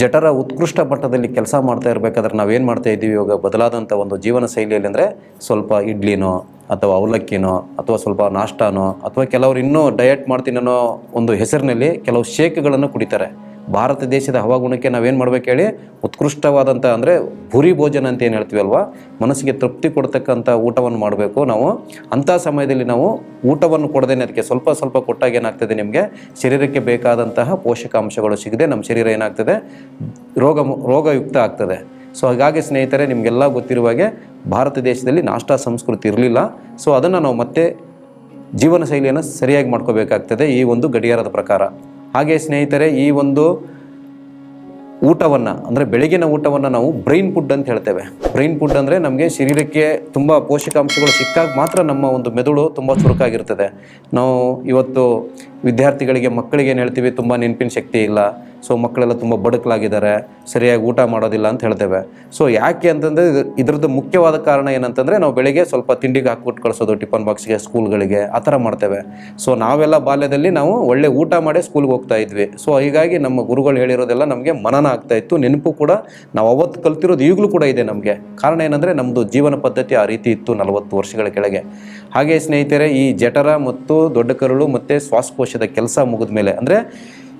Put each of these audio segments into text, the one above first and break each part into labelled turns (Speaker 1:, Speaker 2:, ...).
Speaker 1: ಜಠರ ಉತ್ಕೃಷ್ಟ ಮಟ್ಟದಲ್ಲಿ ಕೆಲಸ ಮಾಡ್ತಾ ಇರಬೇಕಾದ್ರೆ ನಾವೇನು ಮಾಡ್ತಾ ಇದ್ದೀವಿ? ಇವಾಗ ಬದಲಾದಂಥ ಒಂದು ಜೀವನ ಶೈಲಿಯಲ್ಲಿ ಅಂದರೆ ಸ್ವಲ್ಪ ಇಡ್ಲಿನೋ ಅಥವಾ ಅವಲಕ್ಕಿನೋ ಅಥವಾ ಸ್ವಲ್ಪ ನಾಷ್ಟಾನೋ ಅಥವಾ ಕೆಲವರು ಇನ್ನೂ ಡಯಟ್ ಮಾಡ್ತೀನಿ ಒಂದು ಹೆಸರಿನಲ್ಲಿ ಕೆಲವು ಶೇಕ್ಗಳನ್ನು ಕುಡಿತಾರೆ. ಭಾರತ ದೇಶದ ಹವಾಗುಣಕ್ಕೆ ನಾವೇನು ಮಾಡ್ಬೇಕು ಹೇಳಿ? ಉತ್ಕೃಷ್ಟವಾದಂಥ ಅಂದರೆ ಭುರಿ ಭೋಜನ ಅಂತ ಏನು ಹೇಳ್ತೀವಿ ಅಲ್ವಾ? ಮನಸ್ಸಿಗೆ ತೃಪ್ತಿ ಕೊಡ್ತಕ್ಕಂಥ ಊಟವನ್ನು ಮಾಡಬೇಕು ನಾವು. ಅಂಥ ಸಮಯದಲ್ಲಿ ನಾವು ಊಟವನ್ನು ಕೊಡದೇನೆ ಅದಕ್ಕೆ ಸ್ವಲ್ಪ ಸ್ವಲ್ಪ ಕೊಟ್ಟಾಗ ಏನಾಗ್ತದೆ ನಿಮಗೆ? ಶರೀರಕ್ಕೆ ಬೇಕಾದಂತಹ ಪೋಷಕಾಂಶಗಳು ಸಿಗದೆ ನಮ್ಮ ಶರೀರ ಏನಾಗ್ತದೆ? ರೋಗ ರೋಗಯುಕ್ತ ಆಗ್ತದೆ. ಸೊ ಹಾಗಾಗಿ ಸ್ನೇಹಿತರೆ, ನಿಮಗೆಲ್ಲ ಗೊತ್ತಿರುವ ಹಾಗೆ ಭಾರತ ದೇಶದಲ್ಲಿ ನಾಷ್ಟ ಸಂಸ್ಕೃತಿ ಇರಲಿಲ್ಲ. ಸೊ ಅದನ್ನು ನಾವು ಮತ್ತೆ ಜೀವನ ಶೈಲಿಯನ್ನು ಸರಿಯಾಗಿ ಮಾಡ್ಕೋಬೇಕಾಗ್ತದೆ ಈ ಒಂದು ಗಡಿಯಾರದ ಪ್ರಕಾರ. ಹಾಗೆ ಸ್ನೇಹಿತರೆ, ಈ ಒಂದು ಊಟವನ್ನು, ಅಂದರೆ ಬೆಳಗಿನ ಊಟವನ್ನು ನಾವು ಬ್ರೈನ್ ಫುಡ್ ಅಂತ ಹೇಳ್ತೇವೆ. ಬ್ರೈನ್ ಫುಡ್ ಅಂದರೆ ನಮಗೆ ಶರೀರಕ್ಕೆ ತುಂಬ ಪೋಷಕಾಂಶಗಳು ಸಿಕ್ಕಾಗ ಮಾತ್ರ ನಮ್ಮ ಒಂದು ಮೆದುಳು ತುಂಬ ಚುರುಕಾಗಿರ್ತದೆ. ನಾವು ಇವತ್ತು ವಿದ್ಯಾರ್ಥಿಗಳಿಗೆ, ಮಕ್ಕಳಿಗೆ ಏನು ಹೇಳ್ತೀವಿ, ತುಂಬ ನೆನಪಿನ ಶಕ್ತಿ ಇಲ್ಲ. ಸೊ ಮಕ್ಕಳೆಲ್ಲ ತುಂಬ ಬಡಕಲಾಗಿದ್ದಾರೆ ಸರಿಯಾಗಿ ಊಟ ಮಾಡೋದಿಲ್ಲ ಅಂತ ಹೇಳ್ತೇವೆ. ಸೊ ಯಾಕೆ ಅಂತಂದರೆ ಇದು ಇದ್ರದ್ದು ಮುಖ್ಯವಾದ ಕಾರಣ ಏನಂತಂದರೆ ನಾವು ಬೆಳಿಗ್ಗೆ ಸ್ವಲ್ಪ ತಿಂಡಿಗೆ ಹಾಕ್ಬಿಟ್ಟು ಕಳಿಸೋದು, ಟಿಫನ್ ಬಾಕ್ಸ್ಗೆ, ಸ್ಕೂಲ್ಗಳಿಗೆ ಆ ಥರ ಮಾಡ್ತೇವೆ. ಸೊ ನಾವೆಲ್ಲ ಬಾಲ್ಯದಲ್ಲಿ ನಾವು ಒಳ್ಳೆ ಊಟ ಮಾಡಿ ಸ್ಕೂಲ್ಗೆ ಹೋಗ್ತಾ ಇದ್ವಿ. ಸೊ ಹೀಗಾಗಿ ನಮ್ಮ ಗುರುಗಳು ಹೇಳಿರೋದೆಲ್ಲ ನಮಗೆ ಮನನ ಆಗ್ತಾ ಇತ್ತು, ನೆನಪು ಕೂಡ ನಾವು ಅವತ್ತು ಕಲ್ತಿರೋದು ಈಗಲೂ ಕೂಡ ಇದೆ ನಮಗೆ. ಕಾರಣ ಏನಂದರೆ ನಮ್ಮದು ಜೀವನ ಪದ್ಧತಿ ಆ ರೀತಿ ಇತ್ತು ನಲವತ್ತು ವರ್ಷಗಳ ಕೆಳಗೆ. ಹಾಗೆ ಸ್ನೇಹಿತರೆ ಈ ಜಠರ ಮತ್ತು ದೊಡ್ಡ ಕರುಳು ಮತ್ತು ಶ್ವಾಸಕೋಶದ ಕೆಲಸ ಮುಗಿದ ಮೇಲೆ ಅಂದರೆ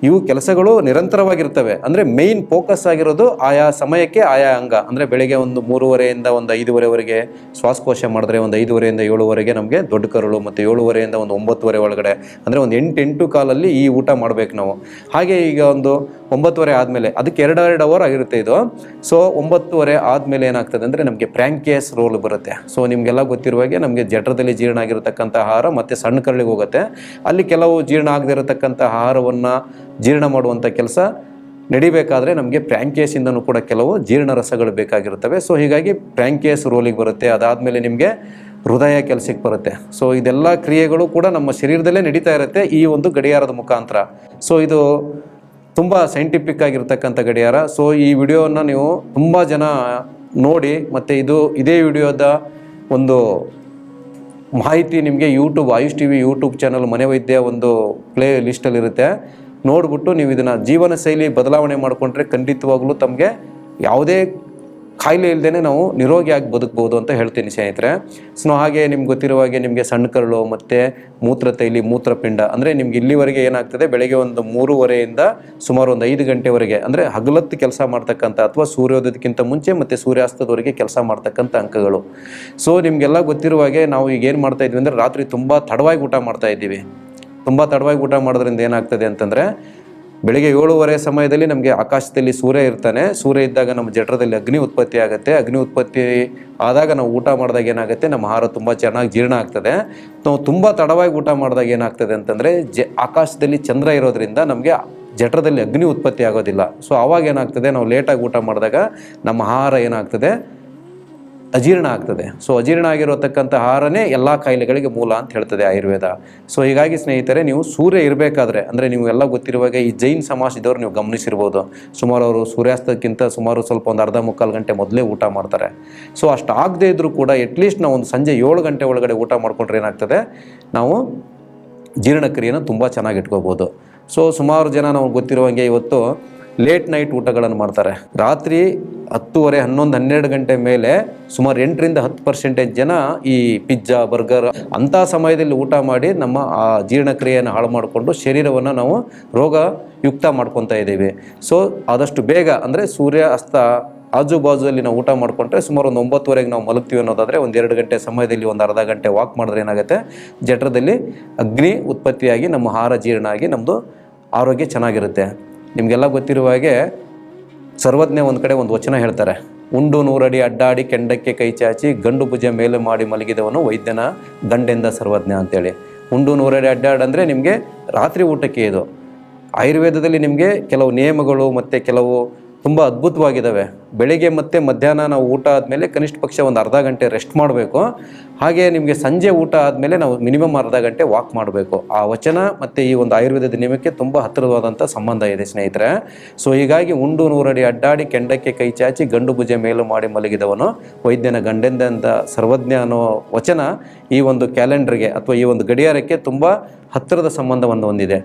Speaker 1: ಇವು ಕೆಲಸಗಳು ನಿರಂತರವಾಗಿರ್ತವೆ. ಅಂದರೆ ಮೇಯ್ನ್ ಫೋಕಸ್ ಆಗಿರೋದು ಆಯಾ ಸಮಯಕ್ಕೆ ಆಯಾ ಅಂಗ. ಅಂದರೆ ಬೆಳಗ್ಗೆ ಒಂದು ಮೂರುವರೆಯಿಂದ ಒಂದು ಐದುವರೆವರೆಗೆ ಶ್ವಾಸಕೋಶ ಮಾಡಿದ್ರೆ ಒಂದು ಐದುವರೆಯಿಂದ ಏಳುವರೆಗೆ ನಮಗೆ ದೊಡ್ಡ ಕರುಳು ಮತ್ತು ಏಳುವರೆಯಿಂದ ಒಂದು ಒಂಬತ್ತುವರೆ ಒಳಗಡೆ. ಅಂದರೆ ಒಂದು ಎಂಟು ಎಂಟು ಕಾಲಲ್ಲಿ ಈ ಊಟ ಮಾಡಬೇಕು ನಾವು. ಹಾಗೆ ಈಗ ಒಂದು ಒಂಬತ್ತುವರೆ ಆದಮೇಲೆ, ಅದಕ್ಕೆ ಎರಡು ಎರಡು ಅವರ್ ಆಗಿರುತ್ತೆ ಇದು. ಸೊ ಒಂಬತ್ತುವರೆ ಆದಮೇಲೆ ಏನಾಗ್ತದೆ ಅಂದರೆ ನಮಗೆ ಪ್ರ್ಯಾಂಕೇಸ್ ರೋಲ್ ಬರುತ್ತೆ. ಸೊ ನಿಮಗೆಲ್ಲ ಗೊತ್ತಿರುವ ಹಾಗೆ ನಮಗೆ ಜಠರದಲ್ಲಿ ಜೀರ್ಣ ಆಗಿರತಕ್ಕಂಥ ಆಹಾರ ಮತ್ತು ಸಣ್ಣ ಕರಳಿಗೆ ಹೋಗುತ್ತೆ. ಅಲ್ಲಿ ಕೆಲವು ಜೀರ್ಣ ಆಗದೇ ಇರತಕ್ಕಂಥ ಆಹಾರವನ್ನು ಜೀರ್ಣ ಮಾಡುವಂಥ ಕೆಲಸ ನಡಿಬೇಕಾದ್ರೆ ನಮಗೆ ಪ್ರ್ಯಾಂಕೇಸಿಂದನೂ ಕೂಡ ಕೆಲವು ಜೀರ್ಣ ರಸಗಳು ಬೇಕಾಗಿರುತ್ತವೆ. ಸೊ ಹೀಗಾಗಿ ಪ್ರ್ಯಾಂಕೇಸ್ ರೋಲಿಗೆ ಬರುತ್ತೆ. ಅದಾದಮೇಲೆ ನಿಮಗೆ ಹೃದಯ ಕೆಲಸಕ್ಕೆ ಬರುತ್ತೆ. ಸೊ ಇದೆಲ್ಲ ಕ್ರಿಯೆಗಳು ಕೂಡ ನಮ್ಮ ಶರೀರದಲ್ಲೇ ನಡೀತಾ ಇರುತ್ತೆ ಈ ಒಂದು ಗಡಿಯಾರದ ಮುಖಾಂತರ. ಸೊ ಇದು ತುಂಬ ಸೈಂಟಿಫಿಕ್ ಆಗಿರ್ತಕ್ಕಂಥ ಗಡಿಯಾರ. ಸೊ ಈ ವಿಡಿಯೋವನ್ನು ನೀವು ತುಂಬ ಜನ ನೋಡಿ ಮತ್ತು ಇದು ಇದೇ ವಿಡಿಯೋದ ಒಂದು ಮಾಹಿತಿ ನಿಮಗೆ YouTube Ayush T V YouTube channel ಮನೆ ವೈದ್ಯ ಒಂದು ಪ್ಲೇ ಲಿಸ್ಟಲ್ಲಿರುತ್ತೆ ನೋಡಿಬಿಟ್ಟು ನೀವು ಇದನ್ನು ಜೀವನ ಶೈಲಿ ಬದಲಾವಣೆ ಮಾಡಿಕೊಂಡ್ರೆ ಖಂಡಿತವಾಗ್ಲೂ ತಮಗೆ ಯಾವುದೇ ಕಾಯಿಲೆ ಇಲ್ಲದೇ ನಾವು ನಿರೋಗಿಯಾಗಿ ಬದುಕ್ಬೋದು ಅಂತ ಹೇಳ್ತೀನಿ ಸ್ನೇಹಿತರೆ. ಸೊ ಹಾಗೆ ನಿಮ್ಗೆ ಗೊತ್ತಿರುವ ಹಾಗೆ ನಿಮಗೆ ಸಣ್ಣ ಕರಳು ಮತ್ತು ಮೂತ್ರತೈಲಿ ಮೂತ್ರಪಿಂಡ ಅಂದರೆ ನಿಮ್ಗೆ ಇಲ್ಲಿವರೆಗೆ ಏನಾಗ್ತದೆ, ಬೆಳಗ್ಗೆ ಒಂದು ಮೂರುವರೆಯಿಂದ ಸುಮಾರು ಒಂದು ಐದು ಗಂಟೆವರೆಗೆ, ಅಂದರೆ ಹಗಲತ್ತು ಕೆಲಸ ಮಾಡ್ತಕ್ಕಂಥ ಅಥವಾ ಸೂರ್ಯೋದಯಕ್ಕಿಂತ ಮುಂಚೆ ಮತ್ತು ಸೂರ್ಯಾಸ್ತದವರೆಗೆ ಕೆಲಸ ಮಾಡ್ತಕ್ಕಂಥ ಅಂಕಗಳು. ಸೊ ನಿಮಗೆಲ್ಲ ಗೊತ್ತಿರುವ ಹಾಗೆ ನಾವು ಈಗ ಏನು ಮಾಡ್ತಾ ಇದ್ದೀವಿ ಅಂದರೆ ರಾತ್ರಿ ತುಂಬ ತಡವಾಗಿ ಊಟ ಮಾಡ್ತಾ ಇದ್ದೀವಿ. ತುಂಬ ತಡವಾಗಿ ಊಟ ಮಾಡೋದ್ರಿಂದ ಏನಾಗ್ತದೆ ಅಂತಂದರೆ, ಬೆಳಿಗ್ಗೆ ಏಳುವರೆ ಸಮಯದಲ್ಲಿ ನಮಗೆ ಆಕಾಶದಲ್ಲಿ ಸೂರ್ಯ ಇರ್ತಾನೆ. ಸೂರ್ಯ ಇದ್ದಾಗ ನಮ್ಮ ಜಠರದಲ್ಲಿ ಅಗ್ನಿ ಉತ್ಪತ್ತಿ ಆಗುತ್ತೆ. ಅಗ್ನಿ ಉತ್ಪತ್ತಿ ಆದಾಗ ನಾವು ಊಟ ಮಾಡಿದಾಗ ಏನಾಗುತ್ತೆ, ನಮ್ಮ ಆಹಾರ ತುಂಬ ಚೆನ್ನಾಗಿ ಜೀರ್ಣ ಆಗ್ತದೆ. ನಾವು ತುಂಬ ತಡವಾಗಿ ಊಟ ಮಾಡಿದಾಗ ಏನಾಗ್ತದೆ ಅಂತಂದರೆ, ಜ, ಆಕಾಶದಲ್ಲಿ ಚಂದ್ರ ಇರೋದ್ರಿಂದ ನಮಗೆ ಜಠರದಲ್ಲಿ ಅಗ್ನಿ ಉತ್ಪತ್ತಿ ಆಗೋದಿಲ್ಲ. ಸೊ ಆವಾಗ ಏನಾಗ್ತದೆ, ನಾವು ಲೇಟಾಗಿ ಊಟ ಮಾಡಿದಾಗ ನಮ್ಮ ಆಹಾರ ಏನಾಗ್ತದೆ ಅಜೀರ್ಣ ಆಗ್ತದೆ. ಸೊ ಅಜೀರ್ಣ ಆಗಿರತಕ್ಕಂಥ ಆಹಾರನೇ ಎಲ್ಲ ಕಾಯಿಲೆಗಳಿಗೆ ಮೂಲ ಅಂತ ಹೇಳ್ತದೆ ಆಯುರ್ವೇದ. ಸೊ ಹೀಗಾಗಿ ಸ್ನೇಹಿತರೆ, ನೀವು ಸೂರ್ಯ ಇರಬೇಕಾದ್ರೆ, ಅಂದರೆ ನೀವು ಎಲ್ಲ ಗೊತ್ತಿರುವಾಗ ಈ ಜೈನ್ ಸಮಾಜದವ್ರು ನೀವು ಗಮನಿಸಿರ್ಬೋದು. ಸುಮಾರು ಅವರು ಸೂರ್ಯಾಸ್ತಕ್ಕಿಂತ ಸುಮಾರು ಸ್ವಲ್ಪ ಒಂದು ಅರ್ಧ ಮುಕ್ಕಾಲು ಗಂಟೆ ಮೊದಲೇ ಊಟ ಮಾಡ್ತಾರೆ. ಸೊ ಅಷ್ಟು ಆಗದೇ ಇದ್ದರೂ ಕೂಡ ಎಟ್ಲೀಸ್ಟ್ ನಾವು ಒಂದು ಸಂಜೆ ಏಳು ಗಂಟೆ ಒಳಗಡೆ ಊಟ ಮಾಡಿಕೊಂಡ್ರೆ ಏನಾಗ್ತದೆ? ನಾವು ಜೀರ್ಣಕ್ರಿಯೆನ ತುಂಬ ಚೆನ್ನಾಗಿ ಇಟ್ಕೋಬೋದು. ಸೊ ಸುಮಾರು ಜನ ನಾವು ಗೊತ್ತಿರುವಂಗೆ ಇವತ್ತು ಲೇಟ್ ನೈಟ್ ಊಟಗಳನ್ನು ಮಾಡ್ತಾರೆ. ರಾತ್ರಿ ಹತ್ತುವರೆ, ಹನ್ನೊಂದು, ಹನ್ನೆರಡು ಗಂಟೆ ಮೇಲೆ ಸುಮಾರು ಎಂಟರಿಂದ ಹತ್ತು ಪರ್ಸೆಂಟೇಜ್ ಜನ ಈ ಪಿಜ್ಜಾ, ಬರ್ಗರ್ ಅಂಥ ಸಮಯದಲ್ಲಿ ಊಟ ಮಾಡಿ ನಮ್ಮ ಆ ಜೀರ್ಣಕ್ರಿಯೆಯನ್ನು ಹಾಳು ಮಾಡಿಕೊಂಡು ಶರೀರವನ್ನು ನಾವು ರೋಗ ಯುಕ್ತ ಮಾಡ್ಕೊತಾ ಇದ್ದೀವಿ. ಸೊ ಆದಷ್ಟು ಬೇಗ ಅಂದರೆ ಸೂರ್ಯ ಅಸ್ತ ಆಜು ಬಾಜುದಲ್ಲಿ ನಾವು ಊಟ ಮಾಡಿಕೊಂಡ್ರೆ ಸುಮಾರು ಒಂದು ಒಂಬತ್ತುವರೆಗೆ ನಾವು ಮಲಗ್ತೀವಿ ಅನ್ನೋದಾದರೆ ಒಂದು ಎರಡು ಗಂಟೆ ಸಮಯದಲ್ಲಿ ಒಂದು ಅರ್ಧ ಗಂಟೆ ವಾಕ್ ಮಾಡಿದ್ರೆ ಏನಾಗುತ್ತೆ? ಜಠರದಲ್ಲಿ ಅಗ್ನಿ ಉತ್ಪತ್ತಿಯಾಗಿ ನಮ್ಮ ಆಹಾರ ಜೀರ್ಣ ಆಗಿ ನಮ್ಮದು ಆರೋಗ್ಯ ಚೆನ್ನಾಗಿರುತ್ತೆ. ನಿಮಗೆಲ್ಲ ಗೊತ್ತಿರುವ ಹಾಗೆ ಸರ್ವಜ್ಞ ಒಂದು ಕಡೆ ಒಂದು ವಚನ ಹೇಳ್ತಾರೆ. ಉಂಡು ನೂರಡಿ ಅಡ್ಡಾಡಿ ಕೆಂಡಕ್ಕೆ ಕೈ ಚಾಚಿ ಗಂಡು ಭುಜ ಮೇಲೆ ಮಾಡಿ ಮಲಗಿದವನು ವೈದ್ಯನ ಗಂಡೆಂದ ಸರ್ವಜ್ಞ ಅಂತೇಳಿ. ಉಂಡು ನೂರಡಿ ಅಡ್ಡಾಡ ಅಂದರೆ ನಿಮಗೆ ರಾತ್ರಿ ಊಟಕ್ಕೆ ಇದು. ಆಯುರ್ವೇದದಲ್ಲಿ ನಿಮಗೆ ಕೆಲವು ನಿಯಮಗಳು ಮತ್ತು ಕೆಲವು ತುಂಬ ಅದ್ಭುತವಾಗಿದ್ದಾವೆ ಬೆಳಿಗ್ಗೆ ಮತ್ತು ಮಧ್ಯಾಹ್ನ ನಾವು ಊಟ ಆದಮೇಲೆ ಕನಿಷ್ಠ ಪಕ್ಷ ಒಂದು ಅರ್ಧ ಗಂಟೆ ರೆಸ್ಟ್ ಮಾಡಬೇಕು. ಹಾಗೆ ನಿಮಗೆ ಸಂಜೆ ಊಟ ಆದಮೇಲೆ ನಾವು ಮಿನಿಮಮ್ ಅರ್ಧ ಗಂಟೆ ವಾಕ್ ಮಾಡಬೇಕು. ಆ ವಚನ ಮತ್ತು ಈ ಒಂದು ಆಯುರ್ವೇದದ ನಿಯಮಕ್ಕೆ ತುಂಬ ಹತ್ತಿರವಾದಂಥ ಸಂಬಂಧ ಇದೆ ಸ್ನೇಹಿತರೆ. ಸೊ ಹೀಗಾಗಿ ಉಂಡು ನೂರಡಿ ಅಡ್ಡಾಡಿ ಕೆಂಡಕ್ಕೆ ಕೈ ಚಾಚಿ ಗಂಡು ಪೂಜೆ ಮೇಲು ಮಾಡಿ ಮಲಗಿದವನು. ವೈದ್ಯನ ಗಂಡೆಂದಂಥ ಸರ್ವಜ್ಞ ಅನ್ನೋ ವಚನ ಈ ಒಂದು ಕ್ಯಾಲೆಂಡರ್ಗೆ ಅಥವಾ ಈ ಒಂದು ಗಡಿಯಾರಕ್ಕೆ ತುಂಬ ಹತ್ತಿರದ ಸಂಬಂಧವನ್ನು ಹೊಂದಿದೆ.